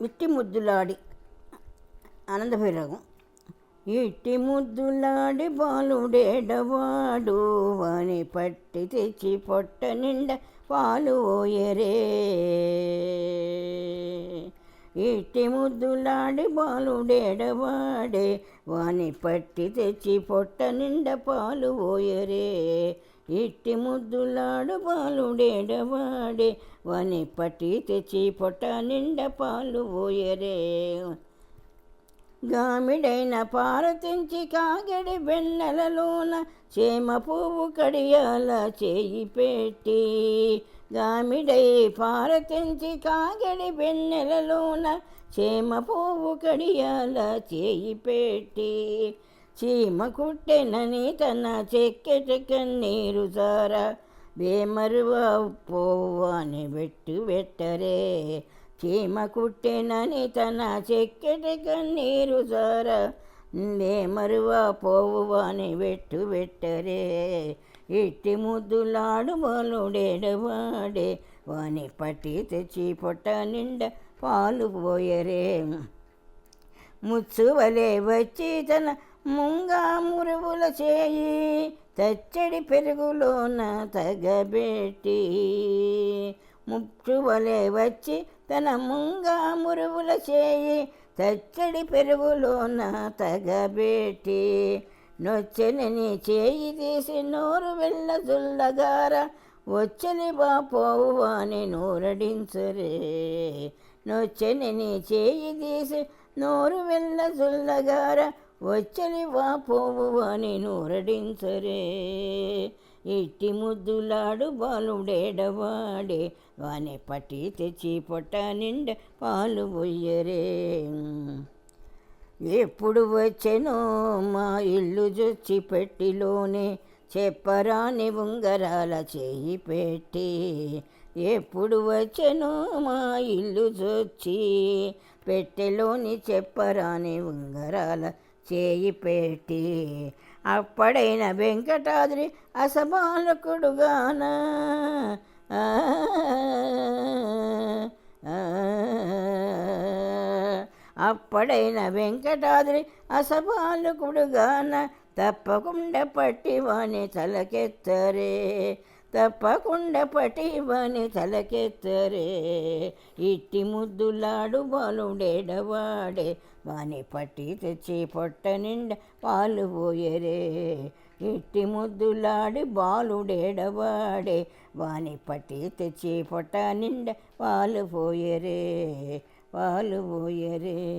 ఇట్టి ముద్దులాడి ఆనందభైరవం. ఇట్టి ముద్దులాడి బాలుడేడవాడు వాని పట్టి తెచ్చి పొట్ట నిండా పాలు ఓయరే ఇట్టి ముద్దులాడి బాలుడేడవాడే వాని పట్టి తెచ్చి పొట్ట నిండా పాలు ఓయరే ఇట్టి ముద్దులాడు బాలుడేడవాడే వాని పట్టి తెచ్చి పొట్ట నిండా పాలు పోయరే. గామిడైన పారతించి కాగడి వెన్నెలలోన చేమ పువ్వు కడియాల చేయి పెట్టి. గామిడై పారతించి కాగడి వెన్నెలలోన చేమ పువ్వు కడియాల చేయి పెట్టి. చీమ కుట్టెనని తన చెక్కెట కన్నీరు సారా. బేమరువా పోవాని పెట్టు పెట్టరే చీమ కుట్టెనని తన చెక్కెట కన్నీరు సారా. బేమరువా పోవని పెట్టు పెట్టరే ఇట్టి ముద్దులాడు బలుడేడవాడే. వాని పట్టి తెచ్చి పొట్ట నిండా పాలు పోయరే. ముచ్చువలే వచ్చి తన ముంగా మురువుల చేయి తచ్చడి పెరుగులోన తగబెట్టి. ముచ్చువలే వచ్చి తన ముంగా మురువుల చేయి తచ్చడి పెరుగులోన తగబెట్టి. నొచ్చని చేయి తీసి నోరు వెళ్ళ దుల్లగార వచ్చని బాపోవాని అని నోరడించరే. నొచ్చని చేయి తీసి నోరు వెళ్ళ జుల్లగార వచ్చని వా పోవు అని నూరడించరే. ఇట్టి ముద్దులాడు బాలుడేడవాడే వాని పట్టి తెచ్చి పొట్ట నిండా పాలు పొయ్యరే ఎప్పుడు వచ్చెనో మా ఇల్లు జొచ్చి పెట్టిలోనే చెప్పరాని ఉంగరాల చేయి పెట్టి. ఎప్పుడు వచ్చెనో మా ఇల్లు జొచ్చి పెట్టెలోని చెప్పరాని ఉంగరాల చేయి పెట్టి అప్పుడైన వెంకటాద్రి అసబాలకుడుగాన అప్పుడైన వెంకటాద్రి అసబాలకుడుగాన తప్పకుండా పట్టివాని తలకెత్తరే. తప్పకుండా పటివని తలకెత్తరే. ఇట్టి ముద్దులాడు బాలుడేడవాడే. వాని పట్టి తెచ్చి పొట్ట నిండా పాలు పోయరే. ఇట్టి ముద్దులాడి బాలుడేడవాడే. వాని పట్టి తెచ్చి పొట్ట నిండా పాలు పోయరే. పాలు పోయరే.